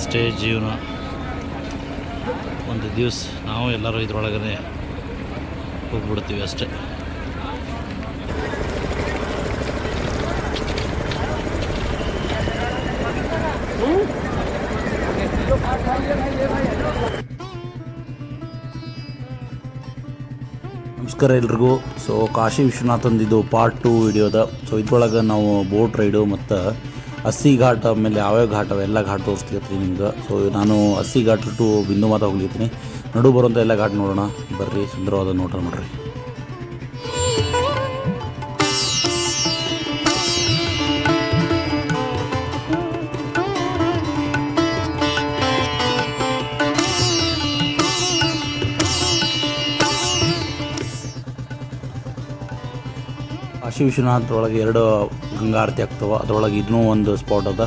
ಅಷ್ಟೇ ಜೀವನ ಒಂದು ದಿವಸ ನಾವು ಎಲ್ಲರೂ ಇದ್ರೊಳಗನೆ ಹೋಗ್ಬಿಡ್ತೀವಿ ಅಷ್ಟೇ. ನಮಸ್ಕಾರ ಎಲ್ರಿಗೂ. ಸೊ ಕಾಶಿ ವಿಶ್ವನಾಥಂದು ಇದು ಪಾರ್ಟ್ ಟು ವಿಡಿಯೋದ. ಸೊ ಇದ್ರೊಳಗೆ ನಾವು ಬೋಟ್ ರೈಡು ಮತ್ತು ಅಸ್ಸಿ ಘಾಟ್ ಆಮೇಲೆ ಯಾವ್ಯಾವ ಘಾಟ್ ಅವೆಲ್ಲ ಘಾಟ್ ತೋರಿಸ್ಲಿತ್ತೀನಿ ನಿಮ್ಗೆ ಸೊ ನಾನು ಹಸಿ ಘಾಟ್ ಟು ಬಿಂದು ಮಾತಾ ಹೋಗ್ಲಿತ್ತೀನಿ ನಡು ಬರುವಂಥ ಎಲ್ಲ ಘಾಟ್ ನೋಡೋಣ. ಬರ್ರಿ, ಸುಂದರವಾದ ನೋಟ ನೋಡ್ರಿ ಕಾಶಿ ವಿಶ್ವನಾಥ್ ಒಳಗೆ ಎರಡು ಗಂಗಾ ಆರತಿ ಆಗ್ತವೆ. ಅದರೊಳಗೆ ಇನ್ನೂ ಒಂದು ಸ್ಪಾಟ್ ಅದ.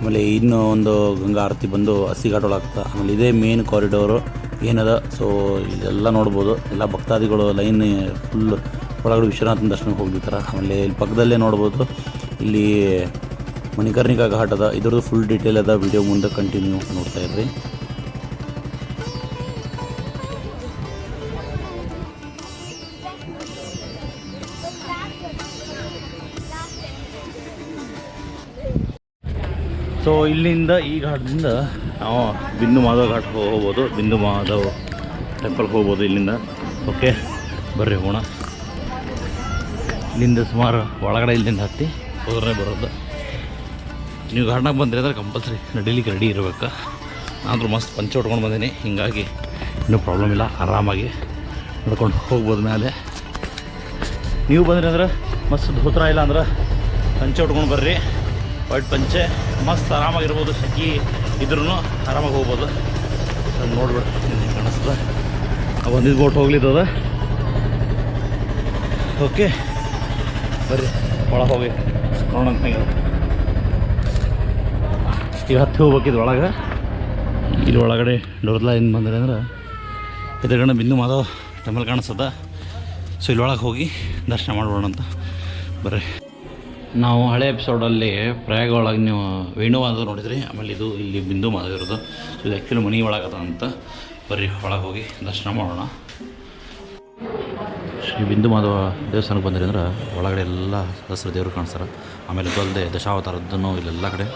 ಆಮೇಲೆ ಇನ್ನೂ ಒಂದು ಗಂಗಾ ಆರತಿ ಬಂದು ಹಸಿಘಾಟ್ ಒಳಗೆ ಆಗ್ತದೆ. ಆಮೇಲೆ ಇದೇ ಮೇನ್ ಕಾರಿಡೋರು ಏನದ? ಸೊ ಇದೆಲ್ಲ ನೋಡ್ಬೋದು. ಎಲ್ಲ ಭಕ್ತಾದಿಗಳು ಲೈನ್ ಫುಲ್ ಒಳಗಡೆ ವಿಶ್ವನಾಥನ ದರ್ಶನಕ್ಕೆ ಹೋಗ್ಬಿಡ್ತಾರೆ. ಆಮೇಲೆ ಇಲ್ಲಿ ಪಕ್ಕದಲ್ಲೇ ನೋಡ್ಬೋದು. ಇಲ್ಲಿ ಮಣಿಕರ್ಣಿಕಾ ಘಾಟ್ ಅದ. ಇದ್ರದ್ದು ಫುಲ್ ಡೀಟೇಲ್ ಅದ. ವಿಡಿಯೋ ಮುಂದೆ ಕಂಟಿನ್ಯೂ ನೋಡ್ತಾ ಇರ್ರಿ. ಸೊ ಇಲ್ಲಿಂದ ಈ ಘಾಟದಿಂದ ನಾವು ಬಿಂದು ಮಾಧವ ಘಾಟ್ ಹೋಗ್ಬೋದು. ಬಿಂದು ಮಾಧವ್ ಟೆಂಪಲ್ಗೆ ಹೋಗ್ಬೋದು ಇಲ್ಲಿಂದ. ಓಕೆ ಬರ್ರಿ ಹೋಗೋಣ. ಇಲ್ಲಿಂದ ಸುಮಾರು ಒಳಗಡೆ ಇಲ್ಲಿಂದ ಹತ್ತಿ ಹೋದ್ರೆ ಬರೋದು. ನೀವು ಘಾಟ್ನಾಗ ಬಂದ್ರಿ ಅಂದ್ರೆ ಕಂಪಲ್ಸರಿ ನಡೀಲಿಕ್ಕೆ ರೆಡಿ ಇರಬೇಕು. ಆದರೂ ಮಸ್ತ್ ಪಂಚೆ ಹೊಡ್ಕೊಂಡು ಬಂದೀನಿ. ಹೀಗಾಗಿ ಇನ್ನೂ ಪ್ರಾಬ್ಲಮ್ ಇಲ್ಲ. ಆರಾಮಾಗಿ ನಡ್ಕೊಂಡು ಹೋಗ್ಬೋದು ಮೇಲೆ ನೀವು ಬಂದ್ರಿ ಅಂದ್ರೆ ಮಸ್ತ್ ಧೋತ್ರ ಇಲ್ಲ ಅಂದ್ರೆ ಪಂಚೆ ಹೊಡ್ಕೊಂಡು ಬರ್ರಿ. ವೈಟ್ ಪಂಚೆ, ಮಸ್ತ್ ಆರಾಮಾಗಿರ್ಬೋದು ಸೆಕಿ ಇದ್ರೂ ಆರಾಮಾಗಿ ಹೋಗ್ಬೋದು. ನೋಡ್ಬಿಡ್ತೀನಿ ಕಾಣಿಸ್ತದೆ ಒಂದಿದ್ದು ಬೋಟ್ ಹೋಗ್ಲಿದ್ದದ? ಓಕೆ, ಬರ್ರಿ ಒಳಗೆ ಹೋಗಿ. ನೋಡೋಣ ಈಗ ಹತ್ತಿ ಹೋಗ್ಬೇಕಿದ್ ಒಳಗೆ. ಇಲ್ಲಿ ಒಳಗಡೆ ಡೋರ್ಲಾಯಿಂದ ಬಂದ್ರೆ ಅಂದ್ರೆ ಎದುರುಗಡೆ ಬಿಂದು ಮಾಧವ್ ಟೆಂಪಲ್ ಕಾಣಿಸ್ತದ. ಸೊ ಇಲ್ಲಿ ಒಳಗೆ ಹೋಗಿ ದರ್ಶನ ಮಾಡ್ಬೋಣ ಅಂತ. ಬರ್ರಿ. ನಾವು ಹಳೆ ಎಪಿಸೋಡಲ್ಲಿ ಪ್ರಯಾಗ ಒಳಗೆ ನೀವು ವೇಣುವಾದ ನೋಡಿದ್ರಿ, ಆಮೇಲೆ ಇದು ಇಲ್ಲಿ ಬಿಂದು ಮಾದಿರೋದು ಇದು ಆ್ಯಕ್ಚುಲಿ ಮನೆ ಒಳಗದ ಅಂತ. ಬರ್ರಿ, ಒಳಗೆ ಹೋಗಿ ದರ್ಶನ ಮಾಡೋಣ. ಶ್ರೀ ಬಿಂದು ಮಾಧವ ದೇವಸ್ಥಾನಕ್ಕೆ ಬಂದ್ರಿ ಅಂದ್ರೆ ಒಳಗಡೆ ಎಲ್ಲ ಸಹಸ್ರ ದೇವರು ಕಾಣಿಸ್ತಾರೆ. ಆಮೇಲೆ ಇದಲ್ಲದೆ ದಶಾವತಾರದ್ದನ್ನು ಇಲ್ಲೆಲ್ಲ ಕಡೆ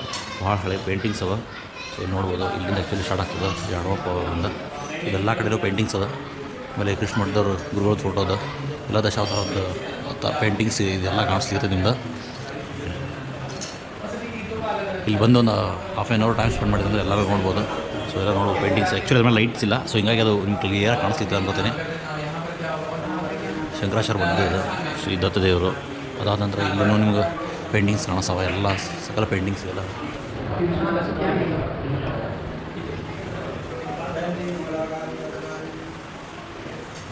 ಭಾಳ ಹಳೆ ಪೇಂಟಿಂಗ್ಸ್ ಅವ. ಸೊ ನೋಡ್ಬೋದು, ಇಲ್ಲಿಂದ ಆ್ಯಕ್ಚುಲಿ ಸ್ಟಾರ್ಟ್ ಆಗ್ತದೆ ಯಾಡವಪ್ಪ ಇದೆಲ್ಲ ಕಡೆಯೂ ಪೇಂಟಿಂಗ್ಸ್ ಅದ. ಆಮೇಲೆ ಕೃಷ್ಣ ಮಠದವ್ರು ಗುರುಗಳ ಫೋಟೋ ಅದ. ಎಲ್ಲ ದಶಾವತಾರದ ಪೇಂಟಿಂಗ್ಸ್ ಇದೆಲ್ಲ ಕಾಣಿಸ್ಲಿಕ್ಕೆ ನಿಮ್ದು. ಇಲ್ಲಿ ಬಂದು ಒಂದು half an hour time spend ಮಾಡಿದ್ರೆ ಎಲ್ಲರೂ ನೋಡ್ಬೋದು. ಸೊ ಎಲ್ಲ ನೋಡ್ಬೋದು ಪೇಂಟಿಂಗ್ಸ್ ಆ್ಯಕ್ಚುಲಿ ಅದ್ರ ಲೈಟ್ಸ್ ಇಲ್ಲ. ಸೊ ಹಿಂಗಾಗಿ ಅದು ನಿಮ್ಗೆ ಕ್ಲಿಯರ್ ಕಾಣಿಸ್ತಿತ್ತು ಅನ್ಕೋತೀನಿ ಶಂಕರಾಚಾರ್ಯ ಬಂದಿದೆ ಶ್ರೀ ದತ್ತದೇವರು. ಅದಾದ ನಂತರ ಇಲ್ಲೂ ನಿಮ್ಗೆ ಪೇಂಟಿಂಗ್ಸ್ ಕಾಣಿಸ್ತಾವ. ಎಲ್ಲ ಸಕಲ ಪೇಂಟಿಂಗ್ಸ್ ಎಲ್ಲ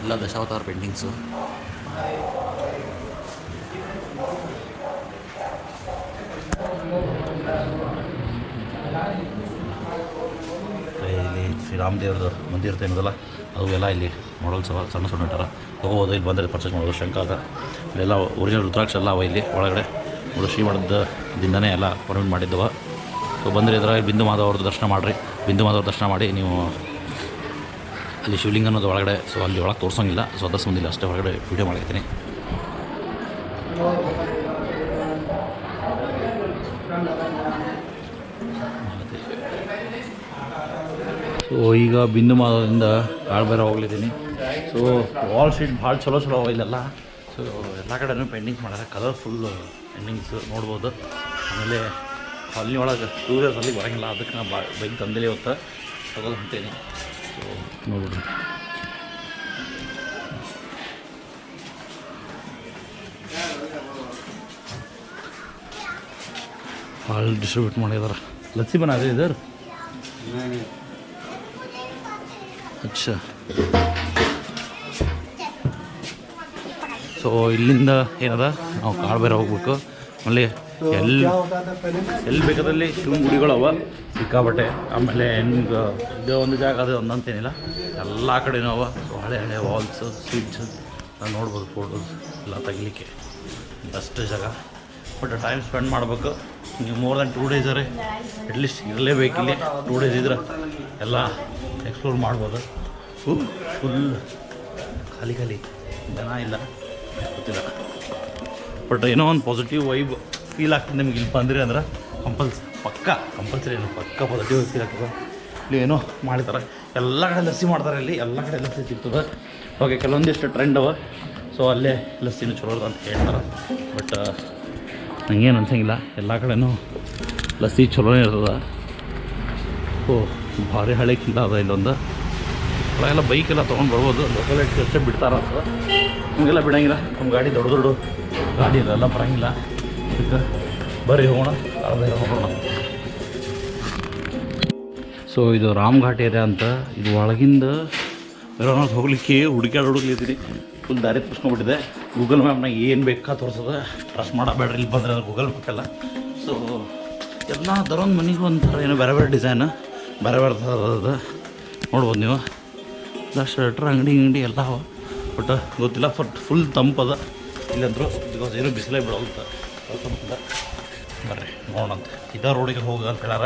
ಎಲ್ಲ ದಶಾವತಾರ ಪೇಂಟಿಂಗ್ಸು ಇಲ್ಲಿ ಶ್ರೀರಾಮದೇವ್ರದ್ದು ಮಂದಿರ ಏನದಲ್ಲ ಅದು ಎಲ್ಲ ಇಲ್ಲಿ ಮಾಡಲ್ಸ್ ಅವ, ಸಣ್ಣ ಸಣ್ಣ ಇಟ್ಟಾರ. ಹೋಗ್ಬೋದು ಇಲ್ಲಿ ಬಂದರೆ ಪರ್ಚೇಸ್ ಮಾಡೋದು ಶಂಕ ಅದ ಇಲ್ಲೆಲ್ಲ ಒರಿಜಿನಲ್ ರುದ್ರಾಕ್ಷ ಎಲ್ಲ ಅವ ಇಲ್ಲಿ ಒಳಗಡೆ. ಅವರು ದಿಂದನೇ ಎಲ್ಲ ಪರ್ಮಿಟ್ ಮಾಡಿದ್ದವ. ಸೊ ಬಂದರೆ ಇದ್ರಾಗ ಬಿಂದು ಮಾಧವ್ರದ್ದು ದರ್ಶನ ಮಾಡಿರಿ. ಬಿಂದು ಮಾಧವ್ರ ದರ್ಶನ ಮಾಡಿ ನೀವು ಅಲ್ಲಿ ಶಿವಲಿಂಗ ಅನ್ನೋದು ಒಳಗಡೆ, ಸೊ ಅಲ್ಲಿ ಒಳಗೆ ತೋರ್ಸೋಂಗಿಲ್ಲ. ಸೊ ಅದಸ್ ಬಂದಿಲ್ಲ ಅಷ್ಟೇ ಒಳಗಡೆ ವೀಡಿಯೋ ಮಾಡಿರ್ತೀನಿ ಸೊ ಈಗ ಬಿಂದು ಮಾದದಿಂದ ಕಾಳ್ಬೇರ ಹೋಗ್ಲಿದ್ದೀನಿ. ಸೊ ವಾಲ್ ಶೀಟ್ ಭಾಳ ಚಲೋ ಚಲೋ ಇಲ್ಲೆಲ್ಲ. ಸೊ ಎಲ್ಲ ಕಡೆನೂ ಪೇಂಟಿಂಗ್ಸ್ ಮಾಡ್ಯಾರ ಕಲರ್ಫುಲ್ ಪೇಂಟಿಂಗ್ಸ್ ನೋಡ್ಬೋದು. ಆಮೇಲೆ ಅಲ್ಲಿ ಒಳಗೆ ಟೂರಿಯರ್ಸ್ ಅಲ್ಲಿ ಬರೋಂಗಿಲ್ಲ. ಅದಕ್ಕೆ ನಾನು ಬಾ ಬೈಕ್ ತಂದಿಲ್ಲ ಇವತ್ತು. ತಗೋದು ಅಂತೇನೆ ಸೊ ನೋಡ್ಬೋದು ಭಾಳ ಡಿಸ್ಟ್ರಿಬ್ಯೂಟ್ ಮಾಡಿದಾರೆ. ಲಸ್ಸಿ ಬನ್ನ ಅದೇ ಇದಾರೆ? ಅಚ್ಚಾ. ಸೊ ಇಲ್ಲಿಂದ ಏನದ? ನಾವು ಕಾಳ್ಬೇರೆ ಹೋಗ್ಬೇಕು. ಆಮೇಲೆ ಎಲ್ಲಿ ಎಲ್ಲಿ ಬೇಕಾದಲ್ಲಿ ಶಿವನ ಗುಡಿಗಳವ ಸಿಕ್ಕಾಬಟ್ಟೆ ಆಮೇಲೆ ನಿಮ್ಗೆ ಇದು ಒಂದು ಜಾಗ ಅದು ಒಂದಂತೇನಿಲ್ಲ. ಎಲ್ಲ ಕಡೆನೂ ಅವ. ಸೊ ಹಳೆ ಹಳೆ ವಾಲ್ಸ್ ಸ್ವಿಚ್ ನಾವು ನೋಡ್ಬೋದು ಫೋಟೋಸ್ ಎಲ್ಲ ತೆಗಿಲಿಕ್ಕೆ. ಬೆಸ್ಟ್ ಜಾಗ. ಬಟ್ ಟೈಮ್ ಸ್ಪೆಂಡ್ ಮಾಡಬೇಕು. ನೀವು ಮೋರ್ ದ್ಯಾನ್ ಟೂ ಡೇಸ್ ಅರೆ. ಅಟ್ಲೀಸ್ಟ್ ಇರಲೇಬೇಕು ಇಲ್ಲಿ ಟೂ ಡೇಸ್ ಇದ್ರೆ ಎಲ್ಲ ಎಕ್ಸ್ಪ್ಲೋರ್ ಮಾಡ್ಬೋದು. ಫುಲ್ ಫುಲ್ ಖಾಲಿ ಖಾಲಿ. ಜನ ಇಲ್ಲ. ಗೊತ್ತಿಲ್ಲ. ಬಟ್ ಏನೋ ಒಂದು ಪಾಸಿಟಿವ್ ವೈಬ್ ಫೀಲ್ ಆಗ್ತದೆ ನಿಮ್ಗೆ ಇಲ್ಲಿ ಬಂದ್ರಿ ಅಂದ್ರೆ ಕಂಪಲ್ಸ್ ಪಕ್ಕ ಕಂಪಲ್ಸರಿ ಏನು ಪಕ್ಕ ಪಾಸಿಟಿವ್ ಫೀಲ್ ಆಗ್ತದೆ. ಇಲ್ಲಿ ಏನೋ ಮಾಡಿದ್ದಾರೆ ಎಲ್ಲ ಕಡೆ ಲಸ್ಸಿ ಮಾಡ್ತಾರೆ ಇಲ್ಲಿ. ಎಲ್ಲ ಕಡೆ ಲಸ್ಸಿ ಸಿಗ್ತದೆ ಓಕೆ ಕೆಲವೊಂದಿಷ್ಟು ಟ್ರೆಂಡ್ ಅವ. ಸೊ ಅಲ್ಲೇ ಲಸ್ಸಿನೂ ಚಲೋ ಅಂತ ಹೇಳ್ತಾರೆ. ಬಟ್ ನಂಗೇನು ಅನ್ಸಂಗಿಲ್ಲ. ಎಲ್ಲ ಕಡೆನೂ ಲಸ್ಸಿ ಚಲೋನೇ ಇರ್ತದೆ. ಓ. ಭಾರಿ ಹಳೆ ಕಿಲ್ಲ ಅದ ಇಲ್ಲೊಂದು. ಎಲ್ಲ ತೊಗೊಂಡು ಬರ್ಬೋದು. ಲೋಕಲ್ ಅಷ್ಟೇ ಬಿಡ್ತಾರ ನಮಗೆಲ್ಲ ಬಿಡಂಗಿಲ್ಲ. ನಮ್ಮ ಗಾಡಿ ದೊಡ್ಡ ದೊಡ್ಡ ಗಾಡಿ ಇದೆಲ್ಲ ಬರಂಗಿಲ್ಲ. ಅದಕ್ಕೆ ಬರ್ರಿ ಹೋಗೋಣ ಹೋಗೋಣ. ಸೊ ಇದು ರಾಮ್ ಘಾಟ್ ಏರಿಯಾ ಅಂತ. ಇದು ಒಳಗಿಂದ ಬೇರೆ ಹೋಗ್ಲಿಕ್ಕೆ ಹುಡುಕ್ಯಾಡ್ ಹುಡುಕ್ಲಿದ್ದೀನಿ ಫುಲ್ ದಾರಿ ತೋರಿಸ್ಕೊಂಡ್ಬಿಟ್ಟಿದೆ ಗೂಗಲ್ ಮ್ಯಾಪ್ನಾಗ ಏನು ಬೇಕಾ ತೋರಿಸೋದು. ಟ್ರಸ್ಟ್ ಮಾಡಬೇಡ್ರಿ, ಇಲ್ಲಿ ಬಂದರೆ ಗೂಗಲ್ ಮ್ಯಾಪ್ ಎಲ್ಲ ಸೊ ಎಲ್ಲ ದರೊಂದು ಮನೆಗೂ ಒಂಥರ ಏನೋ ಬೇರೆ ಬೇರೆ ಡಿಸೈನ್ ಬೇರೆ ಬೇರೆ ಥರದ ನೋಡ್ಬೋದು ನೀವು. ಎಲ್ಲ ಶರ್ಟ್ರ್ ಅಂಗಡಿ ಅಂಗಡಿ ಎಲ್ಲ ಅವ. ಬಟ್ ಗೊತ್ತಿಲ್ಲ ಫಟ್ ಫುಲ್ ತಂಪದ. ಇಲ್ಲಂದ್ರು ಬಿಕಾಸ್ ಏನೂ ಬಿಸಿಲೇ ಬಿಡೋಲ್ತ ತಂಪದ ಬರ್ರಿ, ನೋಡೋಣ ಅಂತ. ಇದ ರೋಡಿಗೆ ಹೋಗ ಅಂತ ಹೇಳಾರ.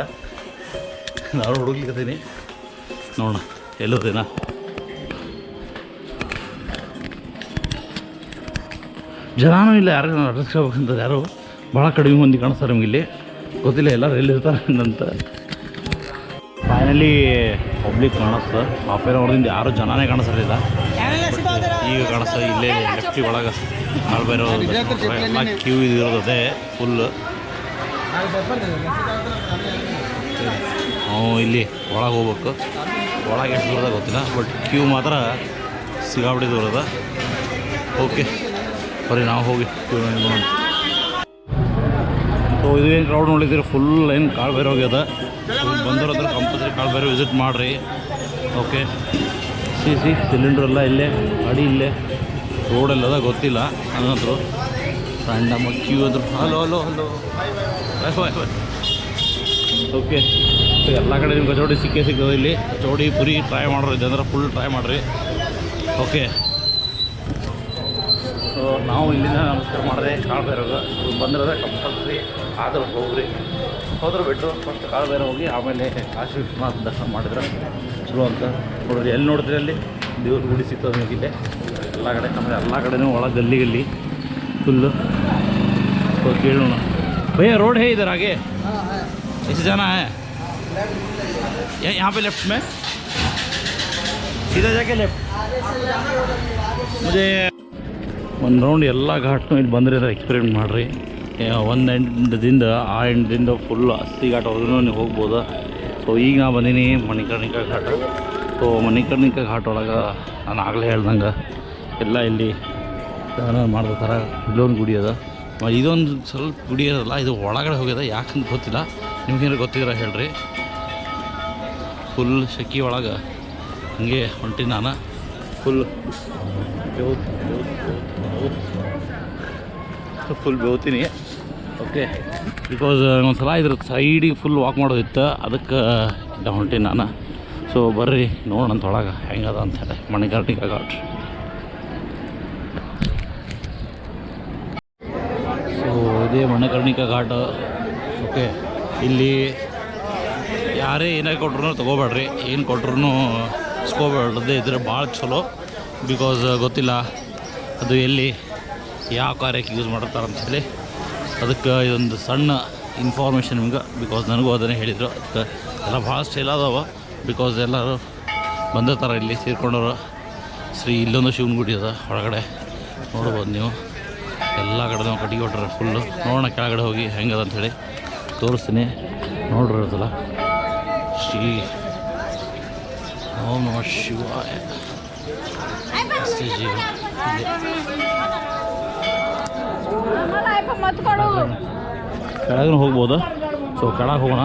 ನಾನು ಹುಡುಗ್ಲಿಕ್ಕೀನಿ ನೋಡೋಣ, ಎಲ್ಲೋದೇನಾ? ಜನನೂ ಇಲ್ಲ ಯಾರು ಅಡ್ರೆಸ್ ಹೇಳ್ಬೇಕಂತ ಯಾರು? ಭಾಳ ಕಡಿಮೆ ಮಂದಿ ಕಾಣಿಸ್ತಾರೆ ನಮಗಿಲ್ಲಿ ಗೊತ್ತಿಲ್ಲ, ಎಲ್ಲರೂ ಎಲ್ಲಿರ್ತಾರೆ ಅಂತ ಫೈನಲಿ ಪಬ್ಲಿಕ್ ಕಾಣಿಸ್ತು. ಹಾಫ್ ಆನ್ ಅವರ್ದಿಂದ ಯಾರು ಜನನೇ ಕಾಣಿಸಲಿಲ್ಲ ಈಗ ಕಾಣಿಸ್ತದೆ ಇಲ್ಲೇ ಲೆಫ್ಟಿ ಒಳಗೆ ಎಲ್ಲ ಕ್ಯೂ ಇದಿರೋದೇ ಫುಲ್ ನಾವು ಇಲ್ಲಿ ಒಳಗೆ ಹೋಗ್ಬೇಕು. ಒಳಗೆ ಎಷ್ಟು ದೂರದ ಗೊತ್ತಿಲ್ಲ ಬಟ್ ಕ್ಯೂ ಮಾತ್ರ ಸಿಗಾಬಿಡಿ ದೂರದ. ಓಕೆ ಬರೀ ನಾವು ಹೋಗಿ ಕ್ಯೂ ನೋಡೋಣ. ಸೊ ಇದು ಏನು ಕ್ರೌಡ್ ನೋಡಿದ್ರೆ ಫುಲ್ ಏನು ಕಾಳು ಬೇರೆ ಹೋಗ್ಯದ. ಬಂದವ್ರ ಕಾಳು ಬೇರೆ ವಿಸಿಟ್ ಮಾಡಿರಿ. ಓಕೆ ಸಿ ಸಿ ಸಿಲಿಂಡ್ರ್ ಎಲ್ಲ ಇಲ್ಲೇ ಅಡಿ ಇಲ್ಲೇ. ರೋಡೆಲ್ಲದ ಗೊತ್ತಿಲ್ಲ. ಹಂಗಂದ್ರು ಸಣ್ಣ ಕ್ಯೂ ಅಂದರು ಹಲೋ ಹಲೋ ಹಲೋ ಓಕೆ ಎಲ್ಲ ಕಡೆ ನಿಮ್ಗೆ ಕಚೋಡಿ ಸಿಕ್ಕೇ ಸಿಗ್ತದೆ ಇಲ್ಲಿ. ಕಚೋಡಿ ಪುರಿ ಟ್ರೈ ಮಾಡ್ರಿ. ಅಂದ್ರೆ ಫುಲ್ ಟ್ರೈ ಮಾಡಿರಿ. ಓಕೆ ಸೊ ನಾವು ಇಲ್ಲಿಂದ ನಮಸ್ಕಾರ ಮಾಡಿದೆ. ಕಾಳು ಇರೋದು ಬಂದಿರೋದೇ ಕಂಪಲ್ಸರಿ ಆದರೂ ಹೋಗ್ರಿ. ಹೋದ್ರೆ ಬಿಟ್ಟರು ಫಸ್ಟ್ ಕಾಳು ಬೇರೆ ಹೋಗಿ ಆಮೇಲೆ ಕಾಶಿ ವಿಶ್ವನಾಥ್ ದರ್ಶನ ಮಾಡಿದ್ರೆ ಚಲೋ ಅಂತ ನೋಡಿರಿ ಎಲ್ಲಿ ನೋಡಿದ್ರಿ ಅಲ್ಲಿ ದೇವ್ರ ಗುಡಿ ಸಿಗ್ತದೆ ನಿಮಗೆ ಇಲ್ಲೇ ಎಲ್ಲ ಕಡೆ ಆಮೇಲೆ ಎಲ್ಲ ಕಡೆನೂ ಒಳಗೆ ಗಲ್ಲಿ ಗಲ್ಲಿ ಫುಲ್ಲು ಸೊ ಕೇಳೋಣ भैया रोड है इधर आगे ऐसे जाना है ये- यहाँ पे लेफ्ट में सीधा जाके लेफ्ट मुझे ಒಂದು ರೌಂಡ್ ಎಲ್ಲ ಘಾಟ್ನು ಇಲ್ಲಿ ಬಂದರೆ ಎಕ್ಸ್ಪೀರಿಯೆಂಟ್ ಮಾಡಿರಿ ಒಂದು ಎಂಡದಿಂದ ಆ ಎಂಡದಿಂದ ಫುಲ್ ಹತ್ತಿ ಘಾಟ್ವರೆಗೂ ನೀವು ಹೋಗ್ಬೋದು? ಸೊ ಈಗ ನಾ ಬಂದೀನಿ ಮಣಿಕರ್ಣಿಕಾ ಘಾಟ್. ಸೊ ಮಣಿಕರ್ಣಿಕಾ ಘಾಟ್ ಒಳಗೆ ನಾನು ಆಗಲೇ ಹೇಳ್ದಂಗೆ ಎಲ್ಲ ಇಲ್ಲಿ ಸ್ನಾನ ಥರ ಇಲ್ಲೊಂದು ಗುಡಿ ಅದ. ಇದೊಂದು ಸ್ವಲ್ಪ ಗುಡಿ ಅದಲ್ಲ, ಇದು ಒಳಗಡೆ ಹೋಗ್ಯದ, ಯಾಕಂತ ಗೊತ್ತಿಲ್ಲ. ನಿಮ್ಗೇನು ಗೊತ್ತಿದ್ರೆ ಹೇಳ್ರಿ. ಫುಲ್ ಶಕಿ ಒಳಗೆ ಹಂಗೆ ಹೊಂಟಿ ನಾನು. ಫುಲ್ ಫುಲ್ ಬೆವ್ತೀನಿ ಓಕೆ ಬಿಕಾಸ್ ಒಂದು ಸಲ ಇದ್ರ ಸೈಡಿಗೆ ಫುಲ್ ವಾಕ್ ಮಾಡೋದಿತ್ತು, ಅದಕ್ಕೆ ಇಲ್ಲ ಹೊಂಟೀನಿ ನಾನು. ಸೊ ಬರ್ರಿ, ನೋಡೋಣ ಒಳಗೆ ಹೆಂಗದ ಅಂತ ಹೇಳಿ. ಮಣಿಕರ್ಣಿಕಾ ಘಾಟ್ ಸೊ ಇದೇ ಮಣಿಕರ್ಣಿಕಾ ಘಾಟ್ ಓಕೆ ಇಲ್ಲಿ ಯಾರೇ ಏನೇ ಕೊಟ್ರು ತೊಗೋಬೇಡ್ರಿ. ಏನು ಕೊಟ್ರು ಇಸ್ಕೋಬೇಡ್ರದ್ದೇ ಇದ್ರೆ ಭಾಳ ಚಲೋ. ಬಿಕಾಸ್ ಗೊತ್ತಿಲ್ಲ. ಅದು ಎಲ್ಲಿ? ಯಾವ ಕಾರ್ಯಕ್ಕೆ ಯೂಸ್ ಮಾಡಿರ್ತಾರೆ ಅಂತೇಳಿ ಅದಕ್ಕೆ ಇದೊಂದು ಸಣ್ಣ ಇನ್ಫಾರ್ಮೇಷನ್ ನಿಮ್ಗೆ ಬಿಕಾಸ್ ನನಗೂ ಅದನ್ನೇ ಹೇಳಿದರು. ಅದಕ್ಕೆ ಎಲ್ಲ ಭಾಳ ಸ್ಟೈಲ್ ಅದಾವ ಬಿಕಾಸ್ ಎಲ್ಲರೂ ಬಂದಿರ್ತಾರೆ ಇಲ್ಲಿ ಸೇರ್ಕೊಂಡವರು. ಶ್ರೀ ಇಲ್ಲೊಂದು ಶಿವನ ಗುಡಿ ಅದ ಹೊರಗಡೆ ನೋಡ್ಬೋದು ನೀವು. ಎಲ್ಲ ಕಡೆ ನಾವು ಕಟ್ಟಿಗೆ ಕೊಟ್ಟರೆ ಫುಲ್ಲು ನೋಡೋಣ ಕೆಳಗಡೆ ಹೋಗಿ ಹೆಂಗದ ಅಂಥೇಳಿ ತೋರಿಸ್ತೀನಿ. ನೋಡ್ರಿರ್ತಲ್ಲ ಶ್ರೀ ಓಂ ನಮ ಶಿವಾಯ. ಜೀವ ಕೆಳಗೂ ಹೋಗ್ಬೋದು? ಸೊ ಕೆಳಗೆ ಹೋಗೋಣ.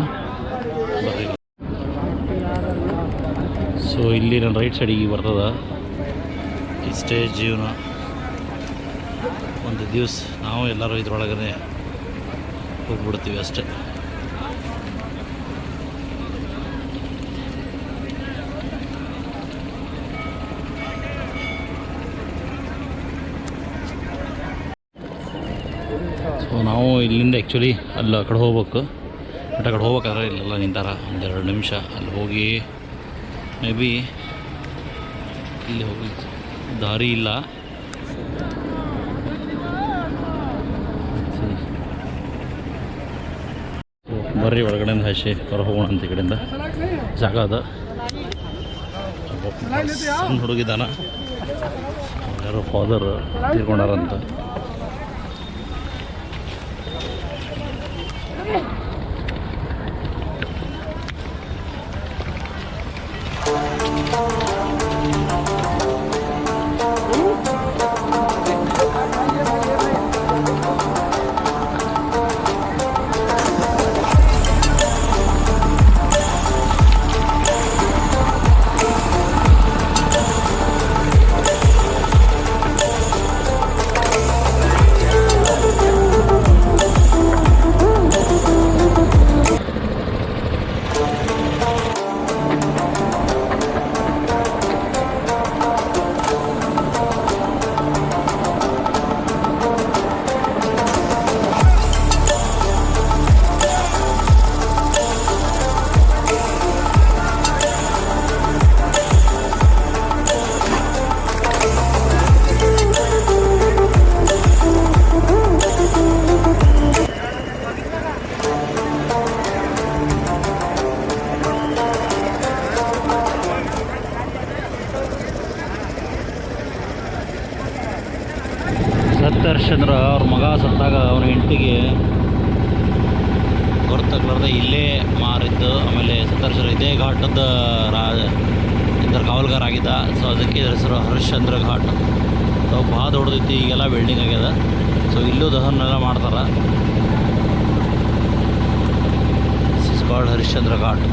ಬರ್ರಿ ಸೊ ಇಲ್ಲಿ ನನ್ನ ರೈಟ್ ಸೈಡಿಗೆ ಬರ್ತದ. ಇಷ್ಟೇ ಜೀವನ. ಒಂದು ದಿವಸ ನಾವು ಎಲ್ಲರೂ ಇದ್ರೊಳಗನೆ ಹೋಗ್ಬಿಡ್ತೀವಿ ಅಷ್ಟೇ. ಸೊ ನಾವು ಇಲ್ಲಿಂದ ಆ್ಯಕ್ಚುಲಿ ಅಲ್ಲಿ ಆ ಕಡೆ ಹೋಗ್ಬೇಕು. ಬಟ್ ಆ ಕಡೆ ಹೋಗ್ಬೇಕಾದ್ರೆ ಇಲ್ಲೆಲ್ಲ ನಿಂತಾರ. ಒಂದೆರಡು ನಿಮಿಷ. ಅಲ್ಲಿ ಹೋಗಿ ಮೇ ಬಿ ಇಲ್ಲಿ ಹೋಗಿ ದಾರಿ ಇಲ್ಲ. ಬರ್ರಿ ಒಳಗಡೆಯಿಂದ ಹಸಿ ಹೊರ ಹೋಗೋಣ ಅಂತ ಈ ಕಡೆಯಿಂದ. ಜಾಗ ಅದ. ಸಣ್ಣ ಹುಡುಗಿದ್ದಾನ ಯಾರೋ ಫಾದರ್ ತೀರ್ಕೊಂಡಾರಂತ. ಸತ್ಯಹರ್ಷಂದ್ರ ಅವ್ರ ಮಗ ಸತ್ತಾಗ ಅವನ ಹೆಂಡತಿಗೆ ಗೊತ್ತಾಗ್ಲಾರ್ದೆ ಇಲ್ಲೇ ಮಾರಿದ್ದು. ಆಮೇಲೆ ಸತ್ಯಹರ್ಷಂದ್ರ ಇದೇ ಘಾಟದ ರಾಜ ಇದರ ಕಾವಲ್ಗಾರ ಆಗಿದ್ದ ಸೊ ಅದಕ್ಕೆ ಇದ್ರ ಹೆಸರು ಹರಿಶ್ಚಂದ್ರ ಘಾಟ್. ಸೊ ಭಾಳ ದೊಡ್ಡದೈತಿ, ಈಗೆಲ್ಲ ಬಿಲ್ಡಿಂಗ್ ಆಗ್ಯದ. ಸೊ ಇಲ್ಲೂ ದಹನೆಲ್ಲ ಮಾಡ್ತಾರೆ. ಹರಿಶ್ಚಂದ್ರ ಘಾಟ್.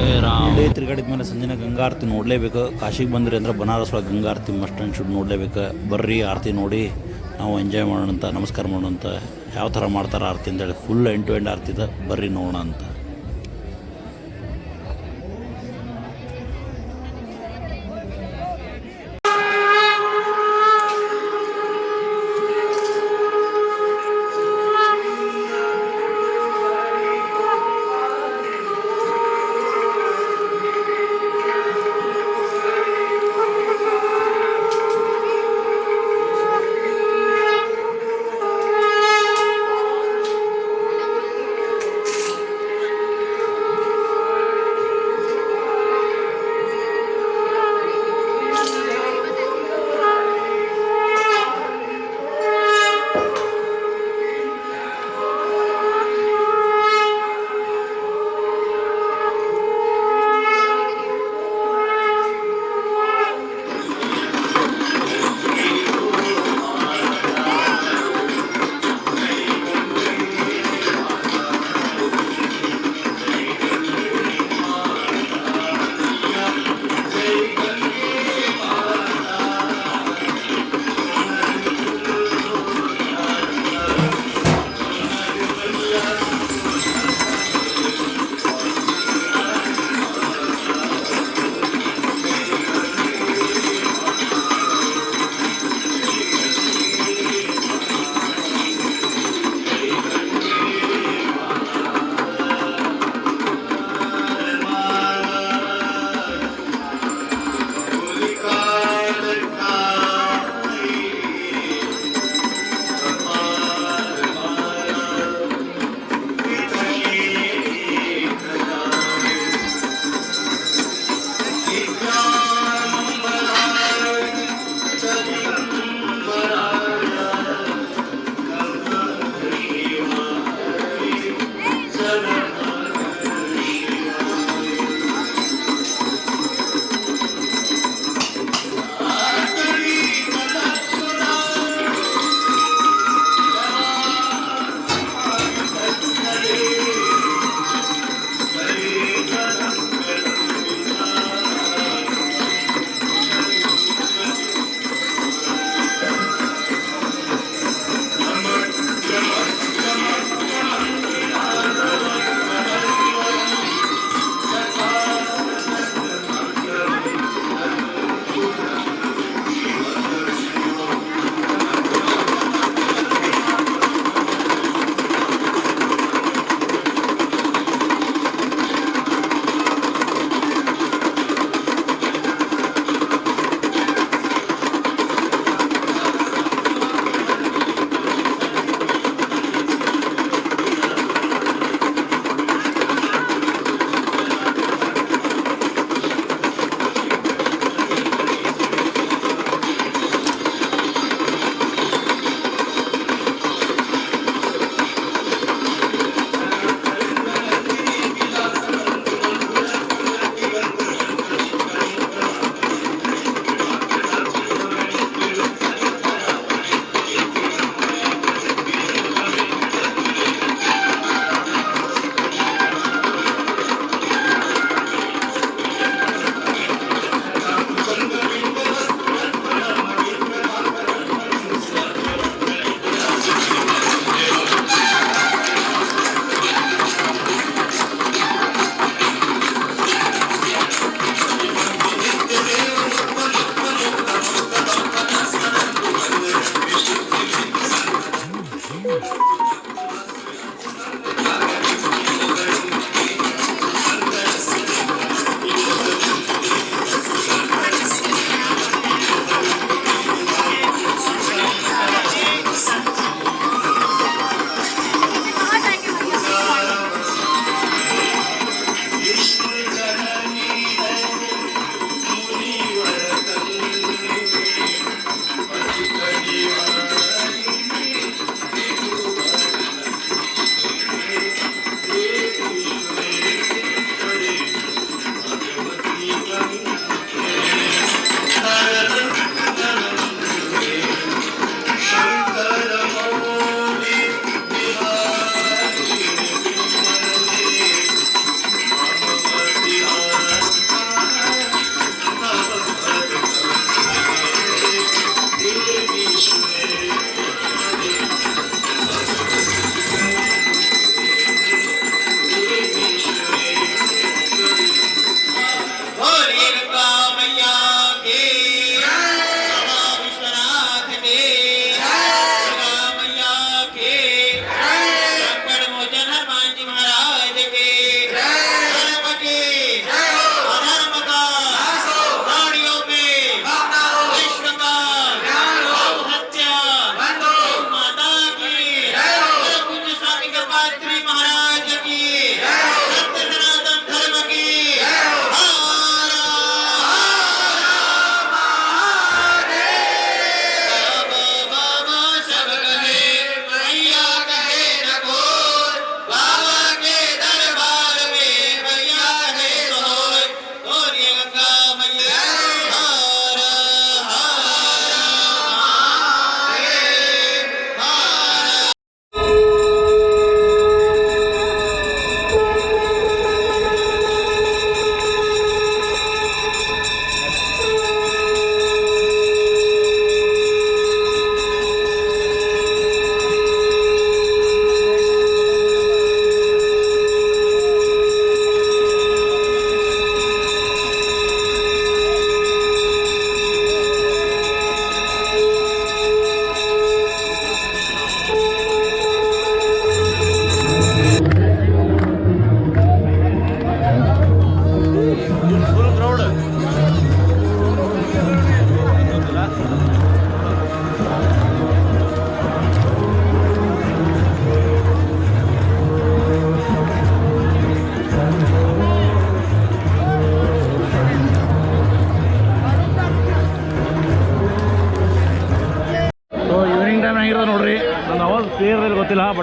ಇಲ್ಲೇ ತಿರುಗಾಡಿದ ಮೇಲೆ ಸಂಜೆನ ಗಂಗಾ ಆರತಿ ನೋಡಲೇಬೇಕು. ಕಾಶಿಗೆ ಬಂದ್ರಿ ಅಂದ್ರೆ ಬನಾರಸ್ ಒಳಗೆ Ganga aarti must and should ನೋಡಲೇಬೇಕು. ಬರ್ರಿ, ಆರತಿ ನೋಡಿ ನಾವು ಎಂಜಾಯ್ ಮಾಡೋಣ ಅಂತ ನಮಸ್ಕಾರ ಮಾಡೋಣ ಅಂತ ಯಾವ ಥರ ಮಾಡ್ತಾರೆ ಆರತಿ ಅಂತೇಳಿ full end to end aarti ಇದೆ ಬರ್ರಿ ನೋಡೋಣ ಅಂತ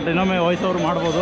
ಬಟ್ ಇನ್ನೊಮ್ಮೆ ವಹಿಸೋರು ಮಾಡ್ಬೋದು.